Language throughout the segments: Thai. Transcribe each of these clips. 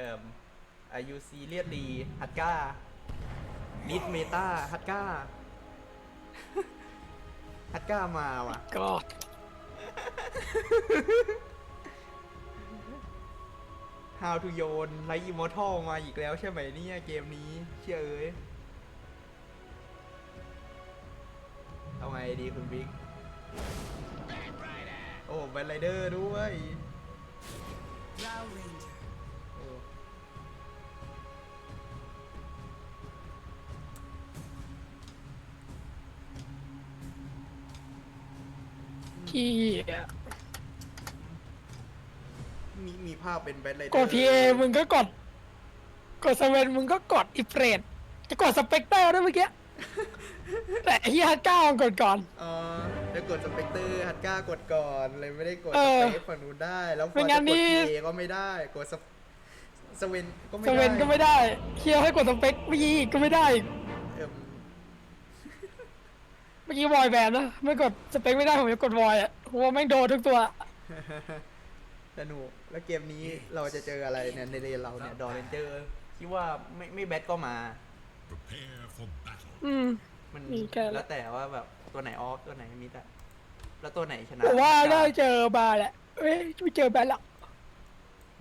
อ่ออายุซีเรียสดีฮัตก้าดิสเมตาฮัตก้าฮัตก้ามาว่ะ ก็ How to โยนไลท์อิมอร์ทัลมาอีกแล้วใช่ไหมเนี่ยเกมนี้ เชื่อเอ้ยเอาไงดีคุณบิ๊ก โอ้แบนไรเดอร์ด้วย Drow ที่มีมีภาพเป็นแบนไรเดอร์กดพีเอมึงก็กด กดสเวนมึงก็กดอิเฟรดจะกดสเปกเตอร์ด้วยเมื่อกี้ แต่เฮียเก้ากดก่อน อ๋อจะกดสเปกเตอร์ฮัตก้ากดก่อนเลยไม่ได้กดเอสอเปคฝั่งนู้นได้ แล้วพไม่องั้จะนกนี่ดพีเอก็ไม่ได้กดสเปสเวนก็ไม่สได้เวนก็ไม่ได้เฮียให้กดสเปกเมื่อกี้อีกก็ไม่ได้เอิ่มเมื่อกี้วอยแบนนะไม่กดสเปคไม่ได้ผมจะกดวอยอะเพราะว่าแม่งโดนทุกตัว สนุกแล้วเกมนี้เราจะเจออะไรเนี่ยในเรนเราเนี่ยดอเรนเจอร์คิดว่าไม่ไม่แบทก็มา Prepare for battle. อืม มันมีแค่ละแล้วแต่ว่าแบบตัวไหนออฟตัวไหนมิดอะแล้วตัวไหนชนะผมว่าฮัตก้ได้เจอบาร์แหละเอ้ยไม่เจอแบนหรอก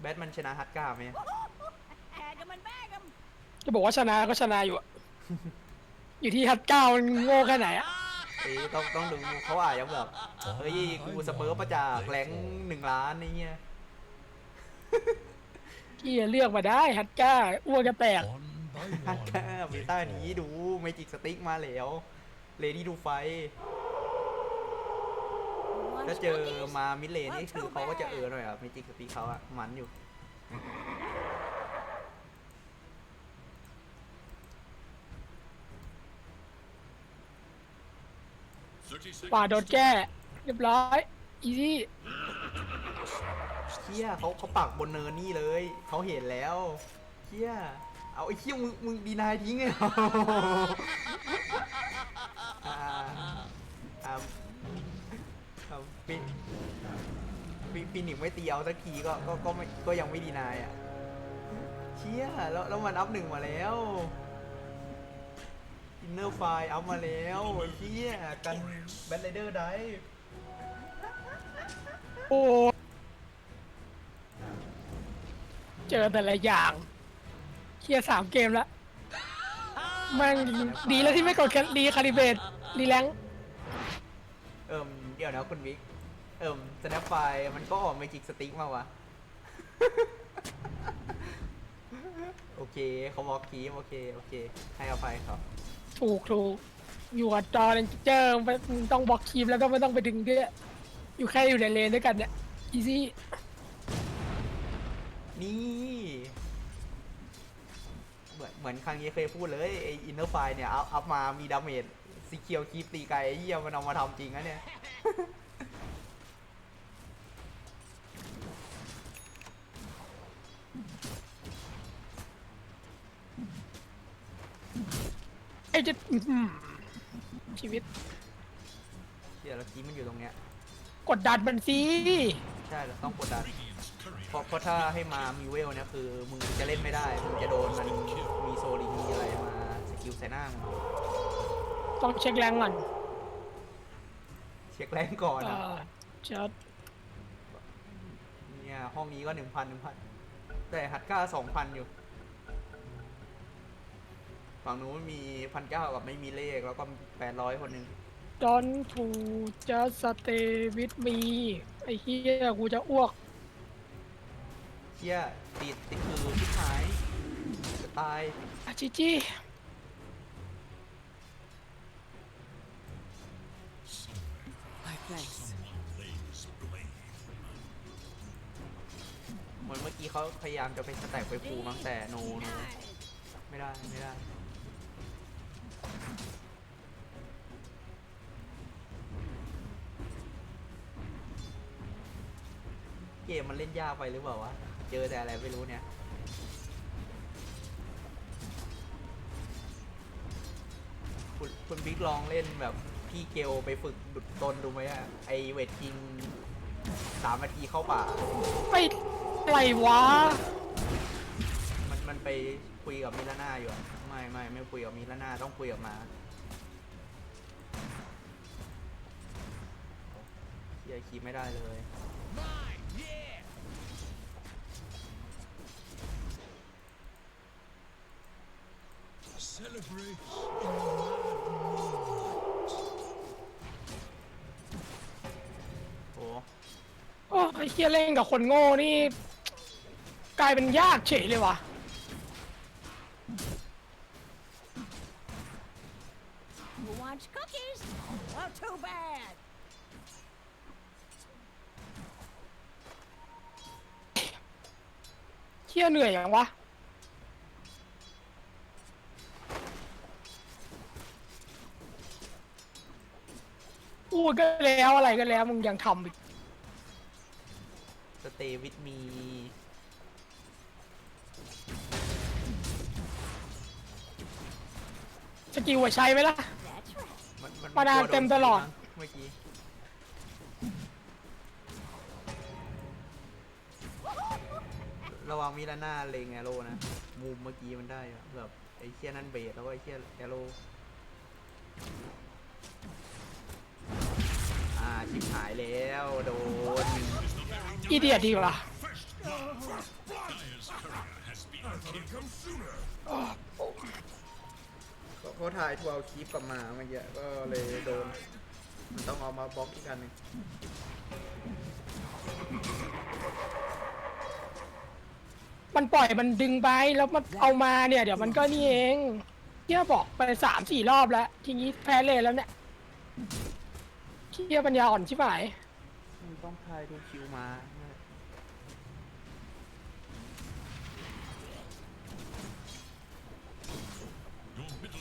แบทมันชนะฮัตก้าไหม Had him and bag him. จะบอกว่าชนะก็ชนะอยู่อะอยู่ที่ฮัตเก้ามันโง่แค่ไหนอะ เอ้ยต้องต้องดูเขาอาจจะแบบเฮ้ยกูสเปิร์มาจากแรงหนึ่งล้านนี่เงี้ยที่เลือกมาได้ฮัตเก้าอ้วกจะแตก One by ฮัต one. ก้าเมตา they นี้ fall. ดูเมจิกสติ๊กมาแล้วเลดี้ดูไฟ Lunch ถ้าเจอ cookies? มามิดเลนนี่คือเขาก็จะเออหน่อยอะเมจิกสติ๊กเขาอะมันอยู่ ป่าโดนแก้ เรียบร้อย อีซี่เชี่ยเขาเขาปักบนเนินนี่เลยเขาเห็นแล้วเชี่ยเอาไอ้เชี่ยมึงมึงดีนายทิ้งไงอ่าอ่าอ่าปีปีปีหนิงไม่ตีเอาสักทีก็ก็ก็ไม่ก็ยังไม่ดีนายอะเชี่ยแล้วแล้วมันอัพหนึ่งมาแล้ว เนอร์ไฟอัพมาแล้วไอ้เชี่ยกันแบทไรเดอร์ได้โอ้เจอแต่ละอย่างเคลียร์สามเกมแล้วแม่งดีแล้วที่ไม่กดแครีคาลิเบตรีแลงค์เอิ่มเดี๋ยวนะคุณวิก เอิ่มสแนปไฟมันก็ออกเมจิกสติ๊กมาวะ โอเคเขาบอกคีมโอเค โอเค ให้อภัยเขา ถูกถูกอยู่กับจอเลนเจอร์ไม่ต้องบล็อกคีมแล้วก็ไม่ต้องไปดึงด้วยอยู่แค่อยู่ในเลนด้วยกันเนี่ยอีซี่นี่ เหมือนเหมือนครั้งนี้เคยพูดเลยไออินเนอร์ไฟเนี่ยอัพอัพมามีดาเมจสีเขียวคีบตีไกลไอ้เหี้ยมันเอามาทำจริงนะเนี่ยไอ้ จะอื้อหือชีวิตเดี๋ยวเราคีบมันอยู่ตรงเนี้ย กดดันมันสิใช่เราต้องกดดัน Radiant's courier เพราะเพราะถ้าให้มามีเวลเนี่ยคือมึงจะเล่นไม่ได้ มึงจะโดนมันมีโซลิงมีอะไรมาสกิลใส่หน้ามึงต้องเช็คแรงก่อนเช็คแรงก่อนเอนะอจัดเนี่ยห้องนี้ก็หนึ่งพันหนึ่งพันแต่ฮัตก้าสองพันอยู่ ฝั่งนู้นมีพันเก้ากับไม่มีเลขแล้วก็แปดร้อยคนหนึ่งดอนทูจะสเตวิดมีไอ้เฮียกูจะอ้วก เชี่ยติดติดคือชิบหายจะตาย อาจิจิ My place. someone lays blame. เหมือนเมื่อกี้เขาพยายามจะไปสแต็กไปฟูมั้งแต่โนโนไม่ได้ไม่ได้ เกมมันเล่นยากไปหรือเปล่าวะ เจอแต่อะไรไม่รู้เนี่ยคุณคุณบิ๊กลองเล่นแบบพี่เกลไปฝึกดุดตนดูไหมอะไอเวทคิงสามนาทีเข้าป่าไม่ไรวะมันไปคุยกับมิลาน่าอยู่อะไม่ไม่ไม่คุยกับมิลาน่าต้องคุยกับหมาเฮียคีบไม่ได้เลย โอ้โอ้ไอ้เฮียเล่นกับคนโง่นี่ กลายเป็นยากเฉยเลยว่ะ Who wants cookies? Well, too bad. เฮียเหนื่อยอย่างวะ ดก็แล้วอะไรก็แล้วมึงยังทำอีกสเตย์วิดมีสกิลอะใช้ไหมล่ะ That's right. มันมันประดานกลัวโเต็มตลอด เมื่อกี้ระวังมิลาน่าเลงแอโร่นะ มุมเมื่อกี้มันได้อะแบบไอ้เคียนั่นเบสแล้วก็ไอ้เคียแอโร่อ่า ชิบหายแล้วโดนอีเดียดีว่ะ Dyer's courier has been killed. เขาถ่ายทัวร์คลิปกลับมาเมื่อกี้ก็เลยโดน มันต้องเอามาบล็อกอีกอันหนึงมันปล่อยมันดึงไปแล้วมันเอามาเนี่ย เดี๋ยวมันก็นี่เองเที่ยบอกไปสามสี่รอบแล้ว ทีนี้แพ้เลยแล้วเนี่ย เที่ยปัญญาอ่อนชิบหายมันต้องถ่ายดูคิวมา Your middle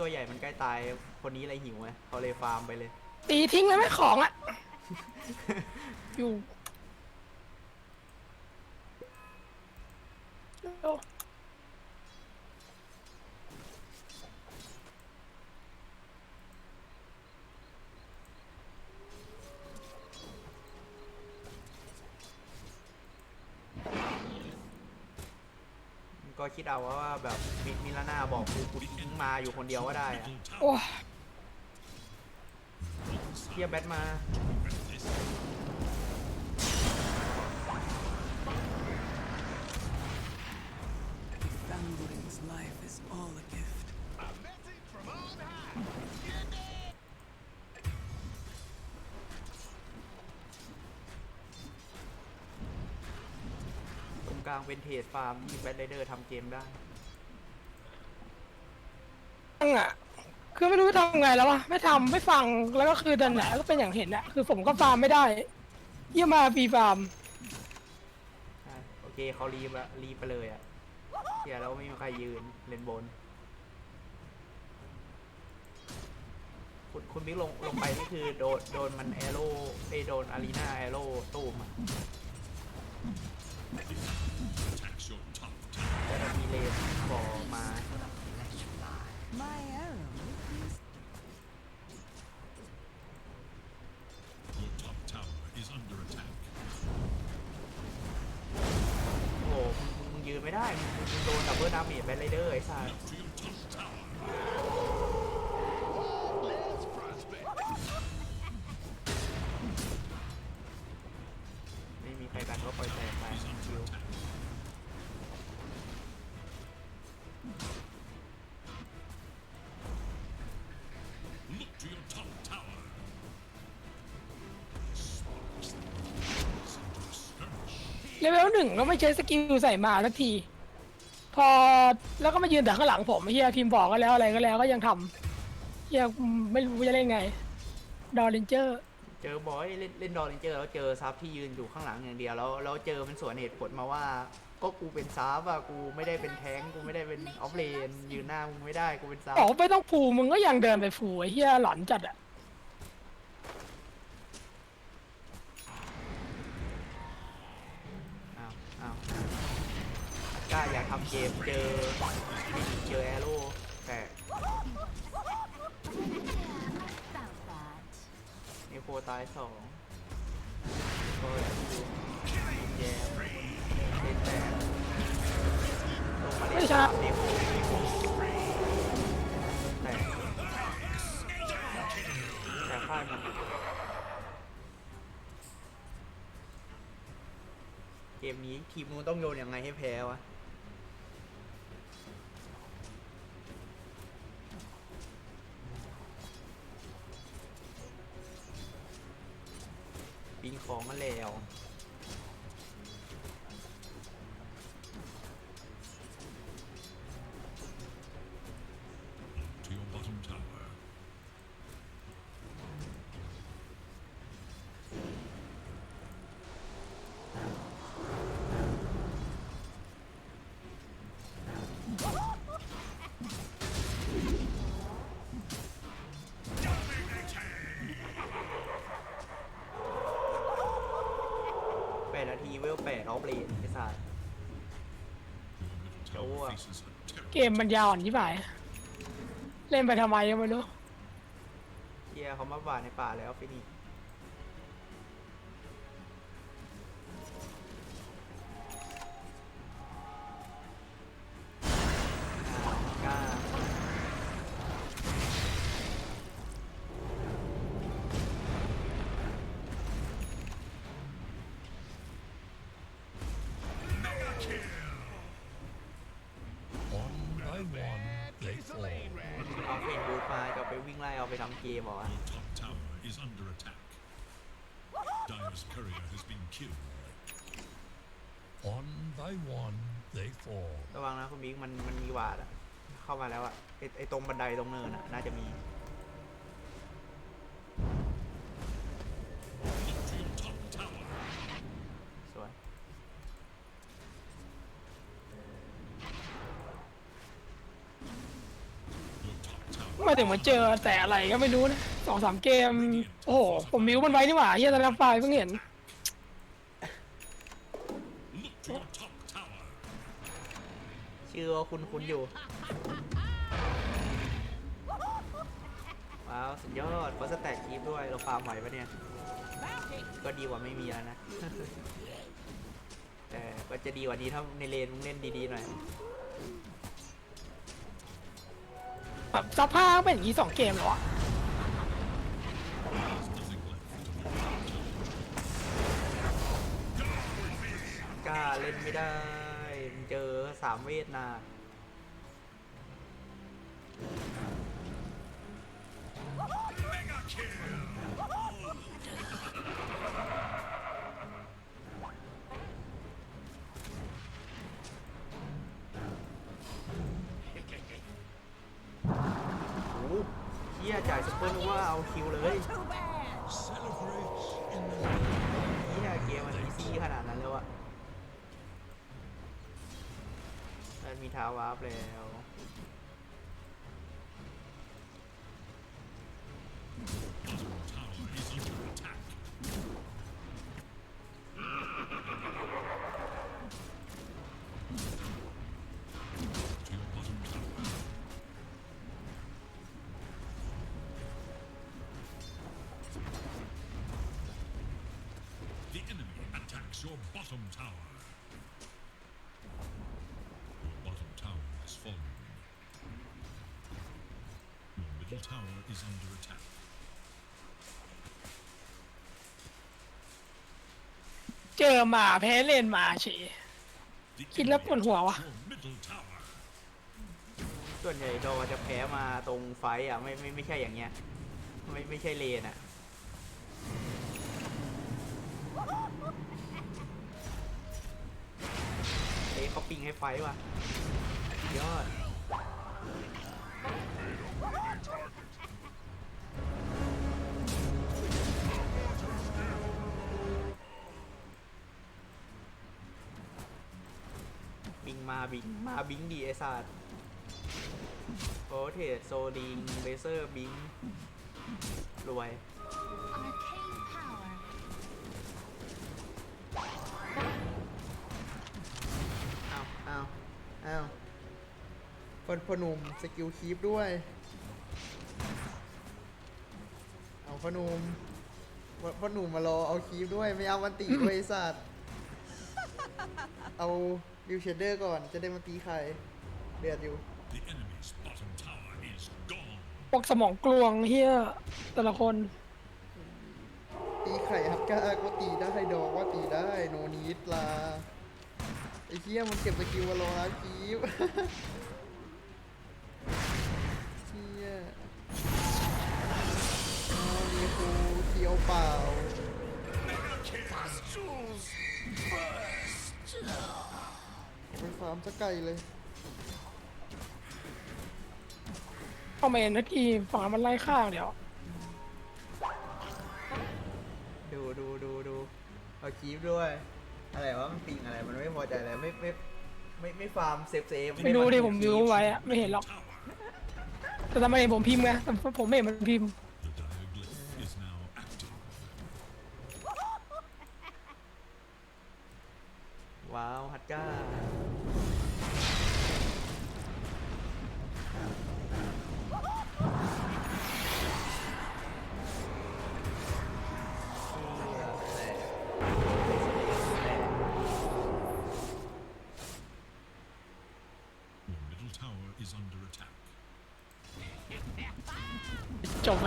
ตัวใหญ่มันใกล้ตาย คนนี้อะไรหิวไงเขาเลยฟาร์มไปเลย ตีทิ้งเลยไหมของอะอยู่โอ้ ก็คิดเอาว่าแบบมิมิลาน่าบอกกูกูทิ้งมาอยู่คนเดียวก็ได้อะ Middle tower โอ้ยเทียบแบทมา เป็นเทรดฟาร์มที่แบทไรเดอร์ทำเกมได้ตั้งอะคือไม่รู้จะทำไงแล้ววะไม่ทำไม่ฟังแล้วก็คือดันแหละก็เป็นอย่างเห็นอะคือผมก็ฟาร์มไม่ได้เยี่ยมาฟรีฟาร์มใช่โอเคเขารีบละรีบไปเลยอะเทียแล้วไม่มีใครยืนเลนบน คุณคุณบิ๊กลงลงไปนี่คือโดนโดนมันแอโร่ไอยโดนอารีนาแอโร่ตูมอะ เลนบอมาโอ้โหมึงยืนไม่ได้มึงโดนดับเบิลดาเมจแบทไรเดอร์ไอ้สัส หนึ่งก็ไม่ใช้สกิลใส่มาสักที พอแล้วก็มายืนแต่ข้างหลังผมไอ้เฮียพิมพ์บอกก็แล้วอะไรก็แล้วก็ยังทำเฮียไม่รู้จะเล่นไง ดอร์เรนเจอร์ เจอบอยเล่นเล่นดอร์เรนเจอร์แล้วเจอซับที่ยืนอยู่ข้างหลังอย่างเดียวแล้วแล้วเจอมันสวนเหตุผลมาว่า ก็กูเป็นซาฟอะกูไม่ได้เป็นแท้งกูไม่ได้เป็นออฟเลนยืนหน้ามึงไม่ได้กูเป็นซาฟอ๋อไม่ต้องผูมึงก็ยังเดินไปผูไอ้เหี้ยหลอนจัดอะ อ้าวอ้าว กล้าอยากทำเกมเจอเจอแอโร่แต่มีโคตายสองก็ดูแย่เป็นแต่ลงมาเล่นสามเดโมแต่แต่ค่ายมันเกมนี้ทีมนู้นต้องโยนยังไงให้แพ้วะ แล้ว เกมมันยาวอ่อนที่ไหเล่นไปทำไมก็ไม่รู้ เฮียเขามาบ่าในป่าแล้วฟินิ เอาไปทำเกมเหรอวะ Your top tower is under attack. Dire's courier has been killed. One by one, they fall. ระวังนะคุณบิ๊กมันมันมีวาดอะเข้ามาแล้วอะไอไอตรงบันไดตรงเนินอะน่าจะมี มาถึงมาเจอแต่อะไรก็ไม่รู้นะสองสามเกม โอ้โห ผมมิวมันไว้นี่หว่าเฮียตอนนั้นไฟล์เพิ่งเห็น ชื่อว่าคุณคุณอยู่ ว้าว สุดยอดเพราะสแต็กคีฟด้วย เราฟาร์มไหวปะเนี่ย ก็ดีกว่าไม่มีแล้วนะ แต่ก็จะดีกว่านี้ถ้าในเลนมึงเล่นดีๆหน่อย แบบสภาพเป็นอย่างนี้สองเกมหรอวอะกล้าเล่นไม่ได้ เจอสามเวทนา เฮียจ่ายซุปเปอร์นึกว่าเอาคิวเลยเนี่ยเกมมันอีซี่ขนาดนั้นเลยวะมันมีท้าวาร์ปแล้ว attacks your bottom tower. Your bottom tower has fallen. Your middle tower is under attack. เจอหมาแพ้เล่นหมาเฉย The คิดแล้ว enemy ปวดหัว attacks วะ Your middle tower. ส่วนใหญ่โดจะแพ้มาตรงไฟต์อะไม่ไม่ไม่ใช่อย่างเงี้ย ไม่ไม่ใช่เลนอะ เขาปิงให้ไฟว่ะยอดบิงมาบิงมาบิงดีไอศาสตร์โอเทสโซลิงเลเซอร์บิงรวย อ้าวอ้าวอ้าวคนพอหนุ่มสกิลคีปด้วย เอาพอหนุ่มพพอหนุ่มมารอเอาคีปด้วยไม่เอาวันตีด้วยไอ้สัตว์เอาดิวเชเดอร์ก่อนจะได้มาตีใครเดือดอยู่ The enemy's bottom tower is gone. พวกสมองกลวงเฮียแต่ละคนตีไข่ฮับก้าก็ตีได้ดอกว่าตีได้โนนีดลา ไอ้เหี้ยมันเก็บสกิลมารอแล้วคีปเหี้ยเอามีครูเที่ยวเปล่า ไปฟาร์มสักไก่เลยเอาเมนนาทีฝั่งมันไล่ข้างเดี๋ยว ดูดูดูดูเอาคีฟด้วย อะไรวะมันปิงอะไรมันไม่พอใจอะไรไม่ไม่ไม่ไม่ฟาร์มเซฟเซฟไม่ดูดิผมวิวไว้อะไม่เห็นหรอก แต่ทำไมเห็นผมพิมพ์ไงแต่ผมไม่เห็นมันพิมพ์ The diaglyph is now active. ว้าวฮัตก้า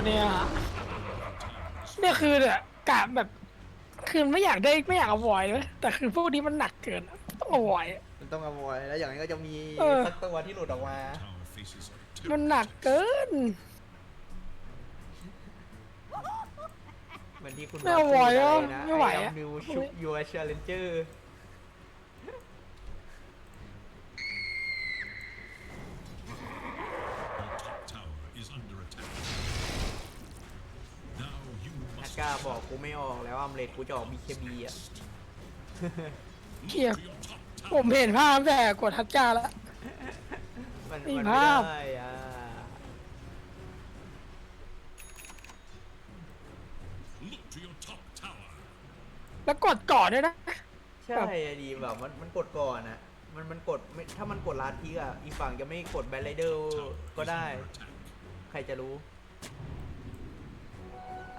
เนี่ยเนี่ยคือเนี่ยกะแบบ คือไม่อยากได้ไม่อยากเอาวอยเลยแต่คือพวกนี้มันหนักเกินอะต้องเอาวอยมันต้องเอาไว้แล้วอย่างนี้ก็จะมีเออ สักตัวที่หลุดออกมา Tower faces มันหนักเกิน เหมือนที่คุณไม่เอาไหวพูดอะนะ ไม่ไหว I อะ am new shoot your challenger Your top tower is under attack. Now you ฮัต must ก้าบอกกูไม่ออกแล้วอัมเลดกูจะออก BKB อะ เกีย to your top ผ tower. มเห็นภาพแต่กดทัดจ้าแล้ว มันมีมันภาพไม่ได้อะ Look to your top tower. แล้วกดก่อนด้วยนะ ใช่อะดีแบบมันมันกดก่อนอะ มันมันกดไม่ถ้ามันกดลาดทีอะอีกฝั่งจะไม่กดแบนไรเดอร์ Tower ก็ is ได้ under attack. ใครจะรู้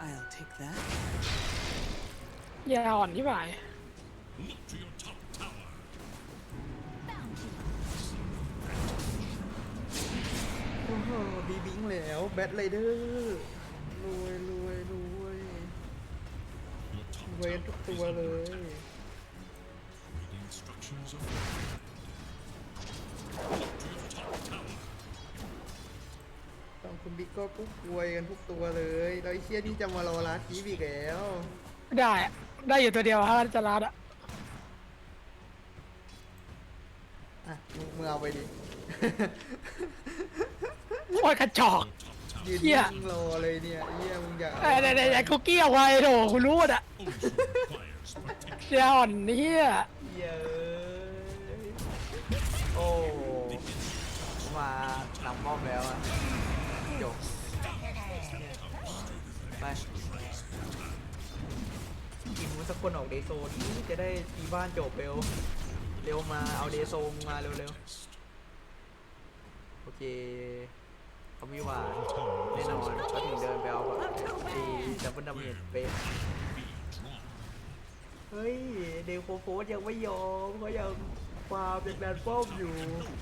I'll take that. อย่าอ่อนที่หมาย Look to your top tower. Bounty. โอ้โหบีบิงแล้วแบทไรเดอร์รวยรวยรวย Your top รวยกัน tower ทุก is ตัวเล under ย attack. Radiant structures are คุณบิ๊กก็ปุ๊บรวยกันทุกตัวเลยแล้วไอ้เชี่ยนี่จะมารอลาทีฟอีกแล้ว ได้อะได้อยู่ตัวเดียวถ้าจะรัดอะอะมึงมึงเอาไปดิ โคตรกระจอก Your top tower ยืนเหี้ย นิ่งรอเลยเนี่ยเฮียมึงอยากไอ้ไอ้ไอ้ไอ้คุกกี้เอาไว้โถคุณรู้หมดอะ also requires protection. อย่าอ่อนเฮียเหี้ยเอ้ ไปอีกมือสักคนออกเดโซนี้จะได้ตีบ้านจบเร็วเร็วมาเอาเดโซมาเร็วๆโอเคเขามีหวานแน่นอนเขาถึงเดินไปเอาแบบไอ้ดับเบิลดัมเมจไป Be เฮ้ยเดโคโฟสยังไม่ยอมเขายังฟาร์มยังแดนป้อมอยู่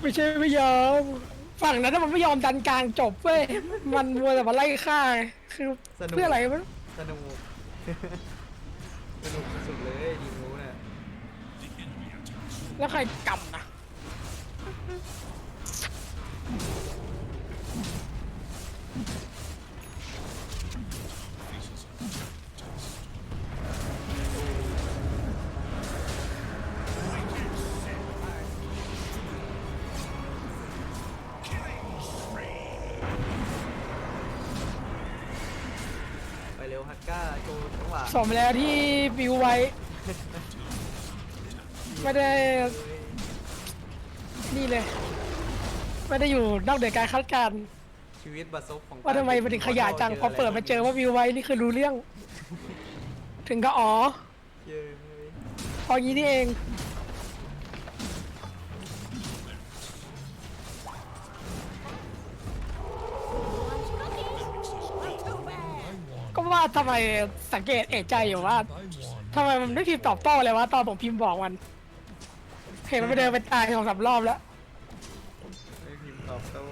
ไม่ใช่ไม่ยอม ฝั่งนั้นน่ะมันไม่ยอมดันกลางจบเว้ยมันมัวแต่มาไล่ฆ่าไงคือสนุก เพื่ออะไรมันสนุก สนุกสุดๆเลยดีมูน่ะ The enemy attacks. แล้วใครกำ กก้าโชว์จังหวะสมแล้วที่บิวไว้ ไม่ได้ นี่เลย ไม่ได้อยู่นอกเหนือการคาดการณ์ชีวิตบัสซบของว่าทำไมมันถึงขยะจังพอเปิดมาเจอว่าวิวไว้นี่คือรู้เรื่อง ถึงก็อ๋อเยอะเลยพองี้นี่เอง ทำไมสังเกตเอกใจอยู่ว่าทำไมมันไม่พิมพ์ตอบโต้เลยวะตอนผมพิมพ์บอกมันเห็นมันไปเดินไปตายสองสามรอบแล้ว ไม่พิมพ์ตอบโต้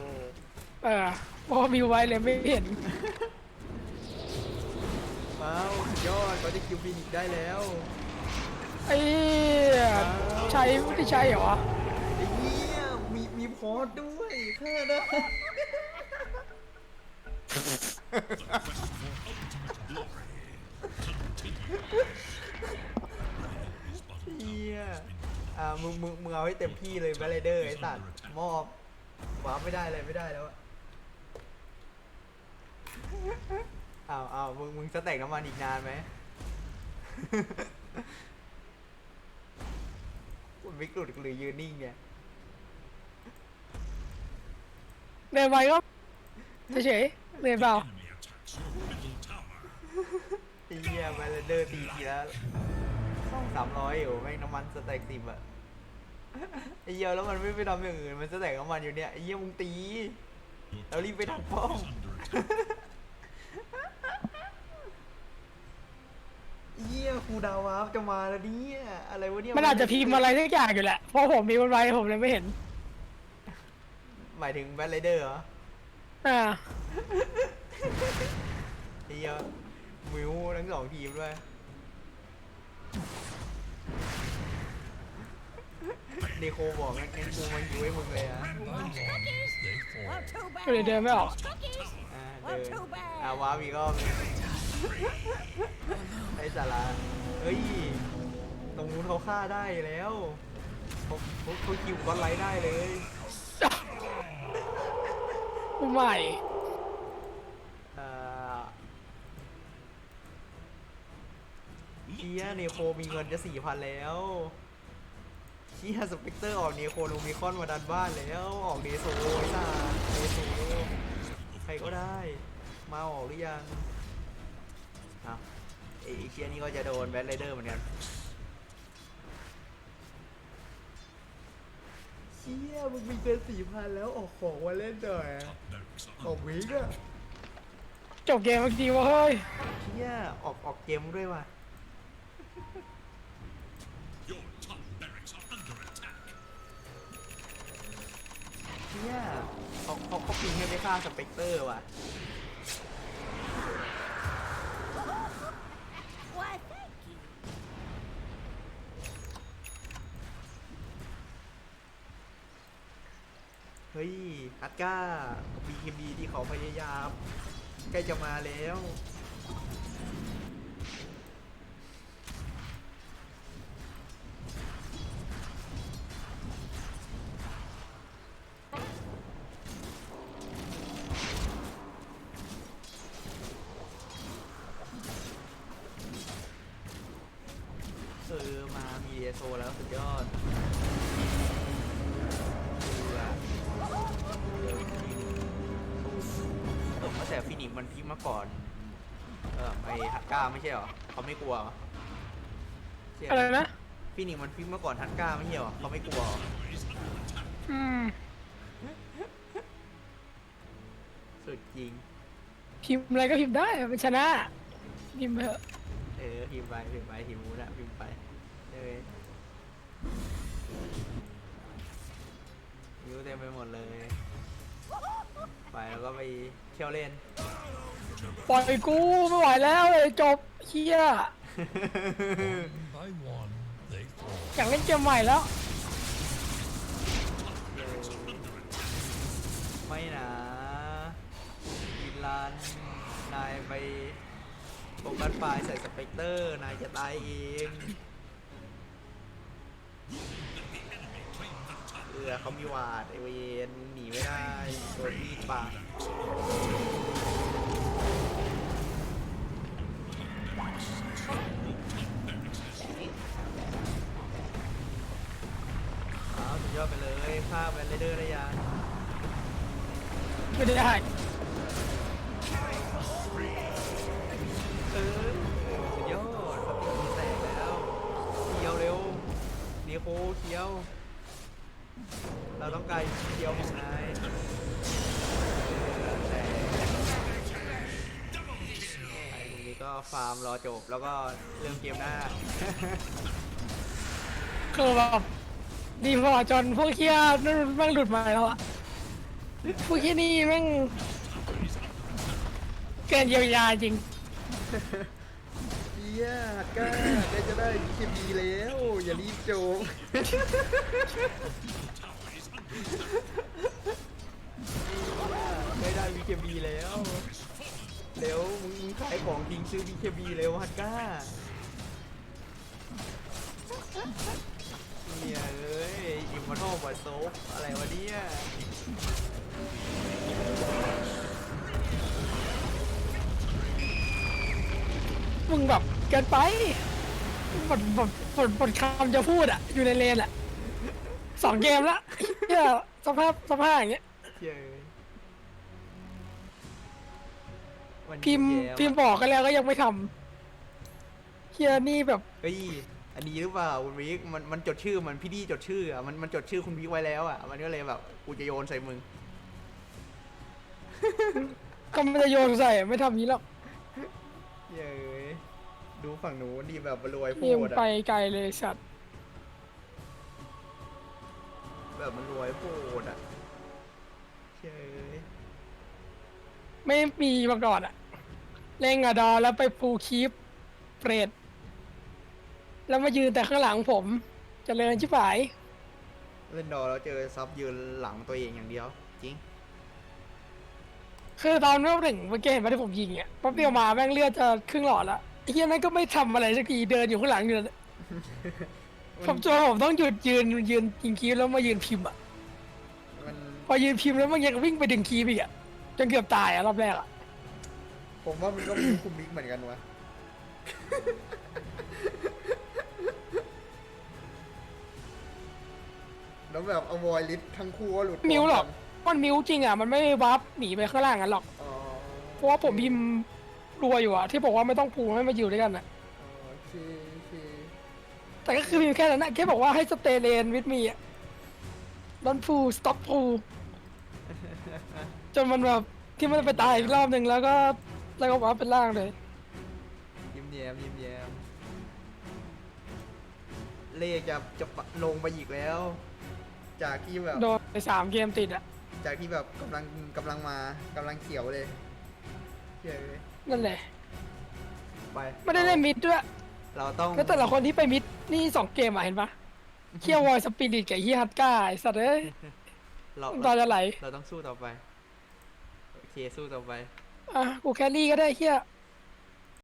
เออเพราะว่าวิวไว้เลยไม่เห็น ว้าวสุดยอดเขาจะคิวฟินิกได้แล้วไอ้ใช้ไม่ได้ใช้เหรอไอ้เหี้ยมีมีพอร์ตด้วยแค่นั้น เฮียอ่ามึงมึงมึงเอาให้เต็มที่เลยแบลเดอร์ไอ้สัตว์มอบวาไม่ได้เลยไม่ได้แล้วอะอ้าวอ้าวมึงมึงจะแต่งน้ำมันอีกนานไหม คุณวิกฤตหรือยืนนิ่งเนี่ยเดินไปก็เฉยๆเดินเปล่า ไอ้เหี้ยแบลเดอร์ตีทีละสองสามร้อยอยู่แม่งน้ำมันสแต็กสิบอะไอ้เหี้ยแล้วมันไม่ไปทำอย่างอื่นมันสแต็กน้ำมันอยู่เนี่ยไอ้เหี้ยมึงตี Your I'll leave it top at tower home. is under attack. เยี่ยครูดาวาฟจะมาแล้วเนี่ยอะไรวะเนี่ยมันอาจจะพิมพ์อะไรสักอย่างอยู่แหละเพราะผมมีมันไว้ผมเลยไม่เห็น หมายถึงแบทไรเดอร์เหรออ่าไอ้เหี้ย มิวทั้งสองทีมด้วยเนโคบอกงั้นงั้นกูมาอยู่ให้มึงเลยอะ Watch cookies? Well, too bad. ก็เลยเดินไม่ออก Cookies? อ่า Well, เดิน too bad. อ่าวามีก็ไอ้สาระเฮ้ย ตรงนู้นเขาฆ่าได้แล้วเขาเขาเขาคิวก้อนไลท์ได้เลยใหม่ เอ่อ เชียเนโคมีเงินจะสี่พันแล้วเชียสเปกเตอร์ออกเนโคลูมิคอนมาดันบ้านแล้วออกเดโซไอ้ตาเดโซใครก็ได้ มาออกหรือยังอ้าวไอ้เชียนี่ก็จะโดนแบทไรเดอร์เหมือนกันเชียมึงมีเกินสี่พันแล้วออกของมาเล่นหน่อยอะ Top barracks are ออก under วิก attack. อะจบเกมบางทีว่าเฮ้ยเชี่ยออกออกเกมด้วยว่ะ Your top barracks are under attack. เชี่ยเขาเขาเขาปิงให้ไปฆ่าสเปกเตอร์ว่ะเฮ้ยฮัตก้ากับบีเคบีที่เขาพยายาม ใกล้จะมาแล้ว ฟินิกซ์มันพลิกมาก่อนฮัตก้าไม่ใช่เหรอเขาไม่กลัวเหรออืมสุดจริง พิมพ์อะไรก็พิมพ์ได้มันชนะพิมพ์ไปเถอะเออพิมพ์ไปพิมพ์ไปทีมมูนอะพิมพ์ไปเลยยิ้วเต็มไปหมดเลย ไปแล้วก็ไปเที่ยวเล่น ปล่อยกูไม่ไหวแล้วเลยจบเฮีย by one, they fall. อยากเล่นเกมใหม่แล้ว ไม่นะอินลันนายไปโฟกัสไฟล์ใส่สเปกเตอร์ นายจะตายเองเออเขามีวาดไอเวนหนีไม่ได้โดนมีดปาด ไม่ได้ เออสุดยอดครับมีแตกแล้วเคียวเร็วเนียโคเคียว เราต้องการเคียวของนายแตกไอ้ตรงนี้ก็ฟาร์มรอจบแล้วก็เริ่มเกมหน้า คือแบบดีพอจนพวกเคียนั่นม่งหลุดมาแล้วอะ พวกเคียนี่แม่งเกินเยียวยาจริง เฮียฮักก้าได้จะได้เคบีแล้ว อย่ารีบโจมได้ได้ BKB แล้วเร็วมึงขายของทิ้งซื้อ BKB เร็วฮักก้าเนี่ยเอ้ยอิมมอร์ทัลบัตโซฟอะไรวะเนี่ย มึงแบบเกินไปหมดหมดหมดหมดคำจะพูดอะอยู่ในเลนอะสองเกมละเนี่ยสภาพสภาพอย่างเงี้ย เย้ยวันนี้พิมพ์แย่พิมพ์บอกกันแล้วก็ยังไม่ทำเฮียนี่แบบ เฮ้ย อันนี้หรือเปล่าคุณวิกมันมันจดชื่อมันพี่ดีจดชื่ออะมันมันจดชื่อคุณวิกไว้แล้วอะ มันก็เลยแบบกูจะโยนใส่มึง ก็ไม่ได้โยนใส่ไม่ทำนี้หรอกเย้ยดูฝั่งนู้นดีแบบรวยโพเกมดไปอะไกลเลยสัตว์แบบมันรวยโพดอะเย้ยไม่มีมาก่อนอะเล่งอะดอแล้วไปฟูลคีปเปรตแล้วมายืนแต่ข้างหลังผมเจริญชิบหาย เล่นดอแล้วเจอซับยืนหลังตัวเองอย่างเดียว จริง คือตอนเมื่อหนึ่งเมื่อกี้เห็นไหมที่ผมยิงอะแป๊บเดียวมาแม่งเลือดจะครึ่งหลอดละไอ้เฮียนั่นก็ไม่ทำอะไรสักทีเดินอยู่ข้างหลังอยู่นั่นแหละผมจนผมต้องหยุดยืนยืนยิงคีบแล้วมายืนพิมพ์อะมันพอยืนพิมพ์แล้วมันยังวิ่งไปดึงคีบอีกอะจนเกือบตายอะรอบแรกอะผมว่ามันก็มีคุณวิกเหมือนกันวะแล้วแบบอวอยลิสทั้งคู่ก็หลุดมิวหรอกพร้ มนมันมิวจริงอะมันไม่วับหนีไปข้างล่างกันหรอก อ๋อเพราะว่าผมพิมพ์รัวอยู่อะที่บอกว่าไม่ต้องพูให้มาอยู่ด้วยกันอะ โอเคโอเคแต่ก็คือพิมพ์แค่นั้นนะแค่บอกว่าให้สเตเลนวิดมีอะดอนพูสต็อปพูจนมันแบบที่มันไปตายอีกรอบหนึ่งแล้วก็แล้วก็วับเป็นล่างเลย ยิ้มแย้มยิ้มแย้มเลขจะจะปะลงไปอีกแล้ว จากที่แบบ โดนไปสามเกมติดอะ จากที่แบบกำลังกำลังมากำลังเขียวเลยเย้ยนั่นแหละไปไม่ได้เล่นมิดด้วยเราต้องแล้วแต่ละคนที่ไปมิดนี่สองเกมอะเห็นปะเคียววอยสปิริตกับเฮียฮัตก้าไอ้สัตว์เอ้ยเราตอนจะไหลเราต้องสู้ต่อไปโอเคสู้ต่อไปอะกูแครี่ก็ได้เฮีย